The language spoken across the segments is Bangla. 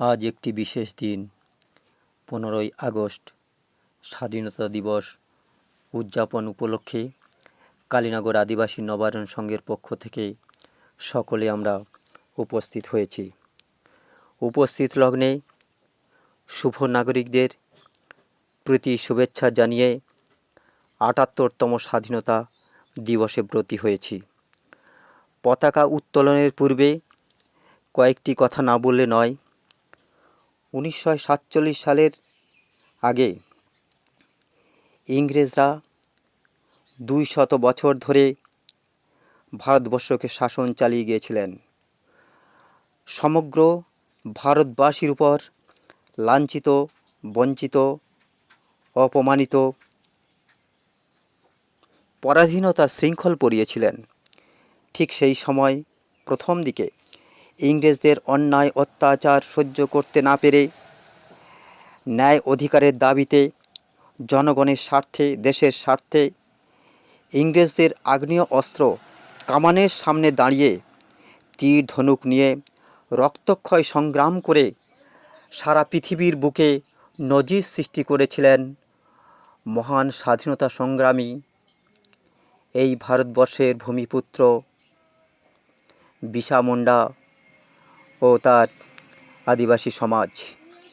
আজ একটি বিশেষ দিন, পনেরোই আগস্ট, স্বাধীনতা দিবস উদযাপন উপলক্ষে কালীনগর আদিবাসী নবায়ন সংঘের পক্ষ থেকে সকলে আমরা উপস্থিত হয়েছি। উপস্থিত লগ্নে শুভ নাগরিকদের প্রতি শুভেচ্ছা জানিয়ে আটাত্তরতম স্বাধীনতা দিবসে ব্রতী হয়েছি। পতাকা উত্তোলনের পূর্বে কয়েকটি কথা না বললে নয় উনিশশো সাতচল্লিশ সালের আগে ইংরেজরা দুই শত বছর ধরে ভারতবর্ষকে শাসন চালিয়ে গিয়েছিলেন। সমগ্র ভারতবাসীর উপর লাঞ্ছিত, বঞ্চিত, অপমানিত, পরাধীনতার শৃঙ্খল পরিয়েছিলেন। ঠিক সেই সময় প্রথম দিকে ইংরেজদের অন্যায়, অত্যাচার সহ্য করতে না পেরে ন্যায় অধিকারের দাবিতে জনগণের স্বার্থে, দেশের স্বার্থে ইংরেজদের আগ্নেয় অস্ত্র কামানের সামনে দাঁড়িয়ে তীর ধনুক নিয়ে রক্তক্ষয় সংগ্রাম করে সারা পৃথিবীর বুকে নজির সৃষ্টি করেছিলেন মহান স্বাধীনতা সংগ্রামী এই ভারতবর্ষের ভূমিপুত্র বিশা মুন্ডা ও তার আদিবাসী সমাজ।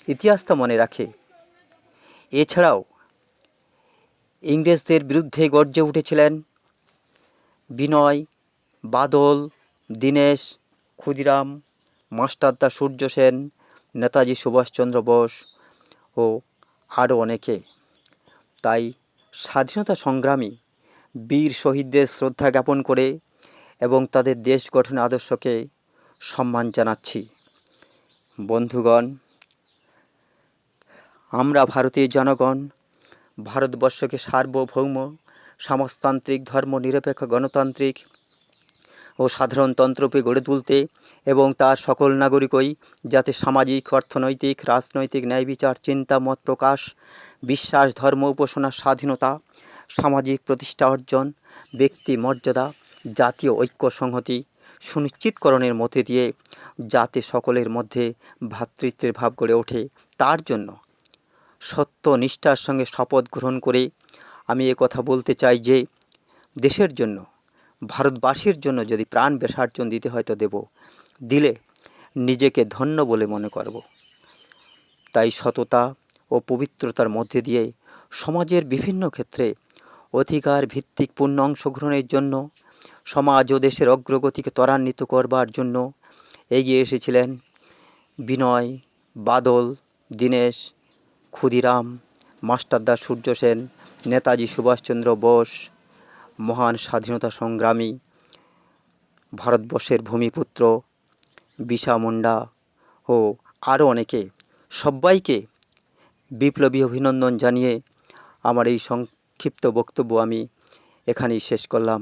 ইতিহাস তা মনে রাখে। এছাড়াও, ইংরেজদের বিরুদ্ধে গর্জে উঠেছিলেন বিনয়, বাদল, দীনেশ, ক্ষুদিরাম, মাস্টারদা সূর্য সেন, নেতাজি সুভাষচন্দ্র বোস ও আরও অনেকে। তাই স্বাধীনতা সংগ্রামী বীর শহীদদের শ্রদ্ধা জ্ঞাপন করে এবং তাদের দেশ গঠন আদর্শকে সম্মান জানাচ্ছি। বন্ধুগণ, আমরা ভারতীয় জনগণ, ভারতবর্ষকে সার্বভৌম, সমাজতান্ত্রিক ধর্ম নিরপেক্ষ গণতান্ত্রিক ও সাধারণতন্ত্ররূপে গড়ে তুলতে এবং তার সকল নাগরিকই যাতে সামাজিক, অর্থনৈতিক, রাজনৈতিক, ন্যায় বিচার, চিন্তা, মত প্রকাশ, বিশ্বাস, ধর্ম উপাসনার স্বাধীনতা, সামাজিক প্রতিষ্ঠা অর্জন, ব্যক্তি মর্যাদা, জাতীয় ঐক্য, সংহতি সুনিশ্চিতকরণের মধ্যে দিয়ে যাতে সকলের মধ্যে ভ্রাতৃত্বের ভাব গড়ে ওঠে, তার জন্য সত্য নিষ্ঠার সঙ্গে শপথ গ্রহণ করে আমি কথা বলতে চাই যে, দেশের জন্য, ভারতবাসীর জন্য যদি প্রাণ বেসার্জন দিতে হয়তো দেব, দিলে নিজেকে ধন্য বলে মনে করব। তাই সততা ও পবিত্রতার মধ্যে দিয়ে সমাজের বিভিন্ন ক্ষেত্রে অধিকার ভিত্তিক পূর্ণ অংশগ্রহণের জন্য সমাজ ও দেশের অগ্রগতিকে ত্বরান্বিত করবার জন্য এগিয়ে এসেছিলেন বিনয়, বাদল, দীনেশ, ক্ষুদিরাম, মাস্টারদা সূর্য সেন, নেতাজি সুভাষচন্দ্র বোস, মহান স্বাধীনতা সংগ্রামী, ভারতবর্ষের ভূমিপুত্র, বিশা মুন্ডা ও আরও অনেকে। সবাইকে বিপ্লবী অভিনন্দন জানিয়ে আমার এই সংক্ষিপ্ত বক্তব্য আমি এখানেই শেষ করলাম।